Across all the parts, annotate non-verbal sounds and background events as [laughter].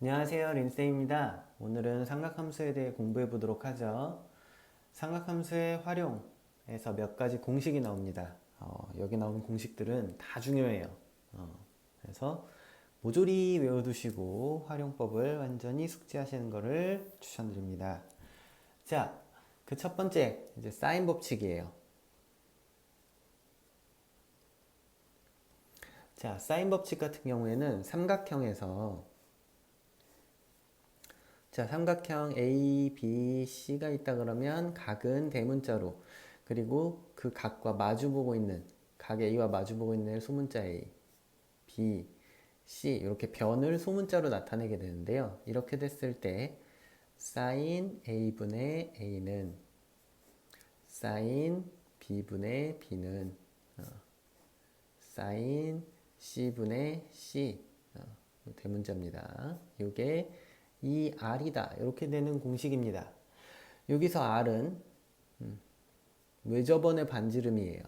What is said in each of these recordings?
안녕하세요 린쌤입니다. 오늘은 삼각함수에 대해 공부해 보도록 하죠. 삼각함수의 활용에서 몇 가지 공식이 나옵니다. 어, 여기 나오는 공식들은 다 중요해요. 어, 그래서 모조리 외워두시고 활용법을 완전히 숙지하시는 것을 추천드립니다. 자 그 첫 번째 이제 사인 법칙이에요. 자 사인 법칙 같은 경우에는 삼각형에서 자, 삼각형 A, B, C가 있다 그러면 각은 대문자로 그리고 그 각과 마주보고 있는 각 A와 마주보고 있는 소문자 A, B, C 이렇게 변을 소문자로 나타내게 되는데요. 이렇게 됐을 때 sin A분의 A는 sin B분의 B는 어, sin C분의 C 어, 대문자입니다. 이게 이 R이다. 이렇게 되는 공식입니다. 여기서 R은 음, 외접원의 반지름이에요.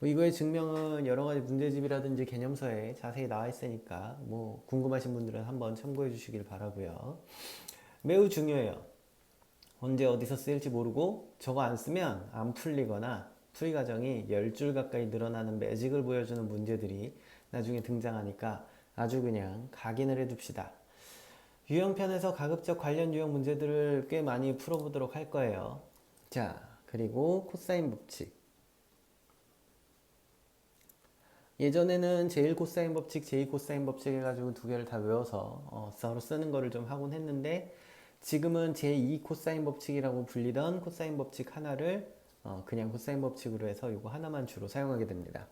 뭐 이거의 증명은 여러 가지 문제집이라든지 개념서에 자세히 나와 있으니까 뭐 궁금하신 분들은 한번 참고해 주시길 바라고요. 매우 중요해요. 언제 어디서 쓰일지 모르고 저거 안 쓰면 안 풀리거나 풀이 과정이 10줄 가까이 늘어나는 매직을 보여주는 문제들이 나중에 등장하니까 아주 그냥 각인을 해둡시다. 유형편에서 가급적 관련 유형 문제들을 꽤 많이 풀어보도록 할 거예요. 자, 그리고 코사인 법칙. 예전에는 제일 코사인 법칙, 제일 코사인 법칙 해가지고 두 개를 다 외워서 어, 서로 쓰는 거를 좀 하곤 했는데 지금은 제2 코사인 법칙이라고 불리던 코사인 법칙 하나를 어, 그냥 코사인 법칙으로 해서 이거 하나만 주로 사용하게 됩니다.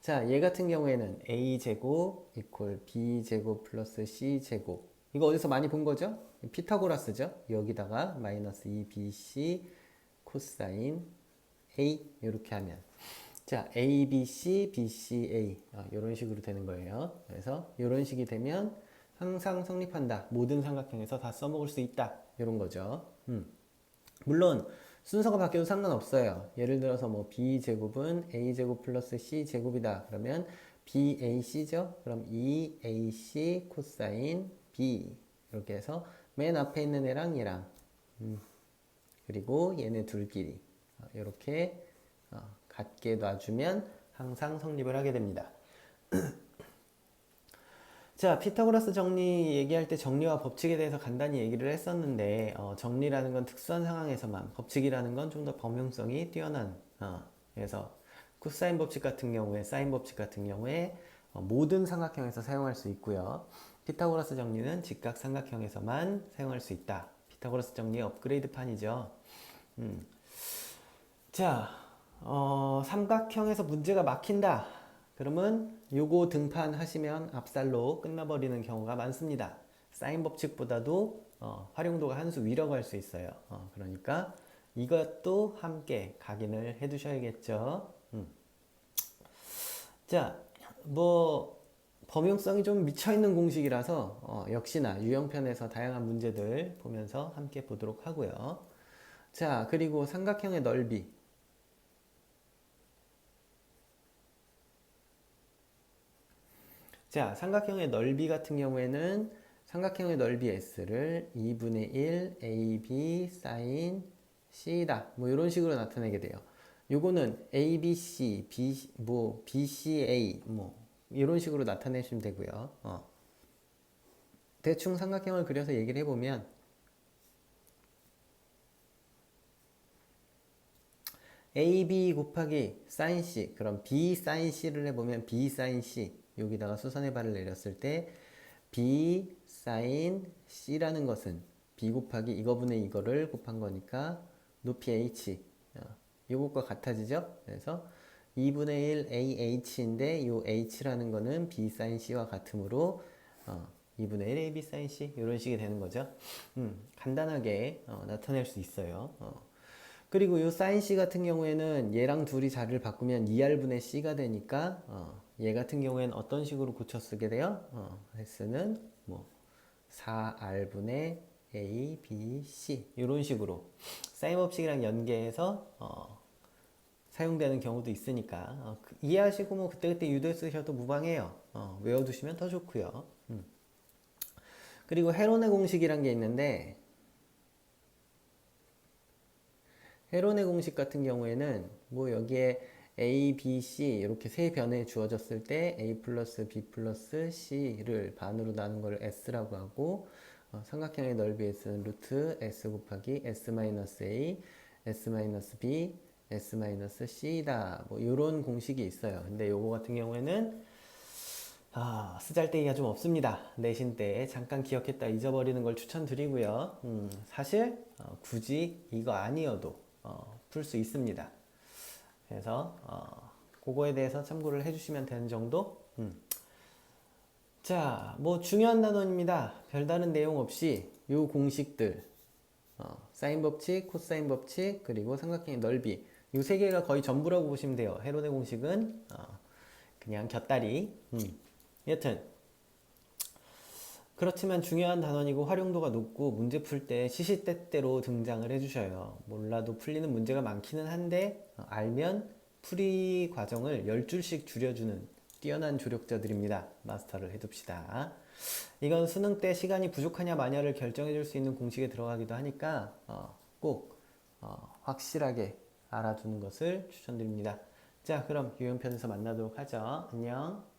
자, 얘 같은 경우에는 a제곱 이퀄 b제곱 플러스 c제곱 이거 어디서 많이 본 거죠? 피타고라스죠? 여기다가 마이너스 2bc 코사인 a 이렇게 하면 자, a, b, c, b, c, a 어, 이런 식으로 되는 거예요. 그래서 이런 식이 되면 항상 성립한다. 모든 삼각형에서 다 써먹을 수 있다. 이런 거죠. 음. 물론 순서가 바뀌어도 상관없어요. 예를 들어서 뭐 b제곱은 a제곱 플러스 c제곱이다. 그러면 BAC죠? 그럼 2AC 코사인 B 이렇게 해서 맨 앞에 있는 애랑 얘랑 음. 그리고 얘네 둘끼리 어, 이렇게 어, 같게 놔주면 항상 성립을 하게 됩니다. [clears throat] 자, 피타고라스 정리 얘기할 때 정리와 법칙에 대해서 간단히 얘기를 했었는데 어, 정리라는 건 특수한 상황에서만 법칙이라는 건 좀 더 범용성이 뛰어난 어, 그래서 코사인 법칙 같은 경우에 사인 법칙 같은 경우에 어, 모든 삼각형에서 사용할 수 있고요. 피타고라스 정리는 직각 삼각형에서만 사용할 수 있다. 피타고라스 정리의 업그레이드 판이죠. 음. 자, 어, 삼각형에서 문제가 막힌다. 그러면 요거 등판하시면 압살로 끝나버리는 경우가 많습니다. 사인 법칙보다도 어, 활용도가 한 수 위라고 할 수 있어요. 어, 그러니까 이것도 함께 각인을 해 두셔야겠죠. 음. 자, 뭐 범용성이 좀 미쳐있는 공식이라서 어, 역시나 유형편에서 다양한 문제들 보면서 함께 보도록 하고요. 자, 그리고 삼각형의 넓이. 자, 삼각형의 넓이 같은 경우에는 삼각형의 넓이 S를 2분의 1 AB sin C다. 뭐 이런 식으로 나타내게 돼요. 요거는 ABC, B, 뭐 BCA 뭐 이런 식으로 나타내시면 되고요. 어. 대충 삼각형을 그려서 얘기를 해보면 AB 곱하기 sin C 그럼 B sin C를 해보면 B sin C 여기다가 수선의 발을 내렸을 때 B sin C라는 것은 B 곱하기 이거분의 이거를 곱한 거니까 높이 H 어, 이것과 같아지죠? 그래서 2분의 1 AH인데 이 H라는 거는 B sin C와 같으므로 어, 2분의 1 AB sin C 이런 식이 되는 거죠. 음, 간단하게 어, 나타낼 수 있어요. 어. 그리고 이 sin C 같은 경우에는 얘랑 둘이 자리를 바꾸면 2R분의 C가 되니까 어, 얘 같은 경우에는 어떤 식으로 고쳐 쓰게 돼요? 어, S는 뭐 4R분의 A, B, C 이런 식으로 사인 법칙이랑 연계해서 어, 사용되는 경우도 있으니까 어, 그- 이해하시고 뭐 그때그때 유도해 쓰셔도 무방해요. 어, 외워두시면 더 좋고요. 음. 그리고 헤론의 공식이란 게 있는데 헤론의 공식 같은 경우에는 뭐 여기에 a, b, c 이렇게 세 변에 주어졌을 때 a 플러스 b 플러스 c를 반으로 나눈 걸 s라고 하고 어, 삼각형의 넓이 s는 루트 s 곱하기 s 마이너스 a, s 마이너스 b, s 마이너스 c다. 뭐 이런 공식이 있어요. 근데 요거 같은 경우에는 아, 쓰잘데기가 좀 없습니다. 내신 때 잠깐 기억했다 잊어버리는 걸 추천드리고요. 음, 사실 어, 굳이 이거 아니어도 어, 풀 수 있습니다. 그래서 어, 그거에 대해서 참고를 해주시면 되는 정도. 음. 자, 뭐 중요한 단원입니다. 별다른 내용 없이 요 공식들 어, 사인 법칙, 코사인 법칙, 그리고 삼각형의 넓이 요세 개가 거의 전부라고 보시면 돼요. 헤론의 공식은 어, 그냥 곁다리. 음. 여튼 그렇지만 중요한 단원이고 활용도가 높고 문제 풀 때 시시때때로 등장을 해주셔요. 몰라도 풀리는 문제가 많기는 한데 어, 알면 풀이 과정을 10줄씩 줄여주는 뛰어난 조력자들입니다. 마스터를 해둡시다. 이건 수능 때 시간이 부족하냐 마냐를 결정해 줄 수 있는 공식에 들어가기도 하니까 어, 꼭 어, 확실하게 알아두는 것을 추천드립니다. 자, 그럼 유연편에서 만나도록 하죠. 안녕.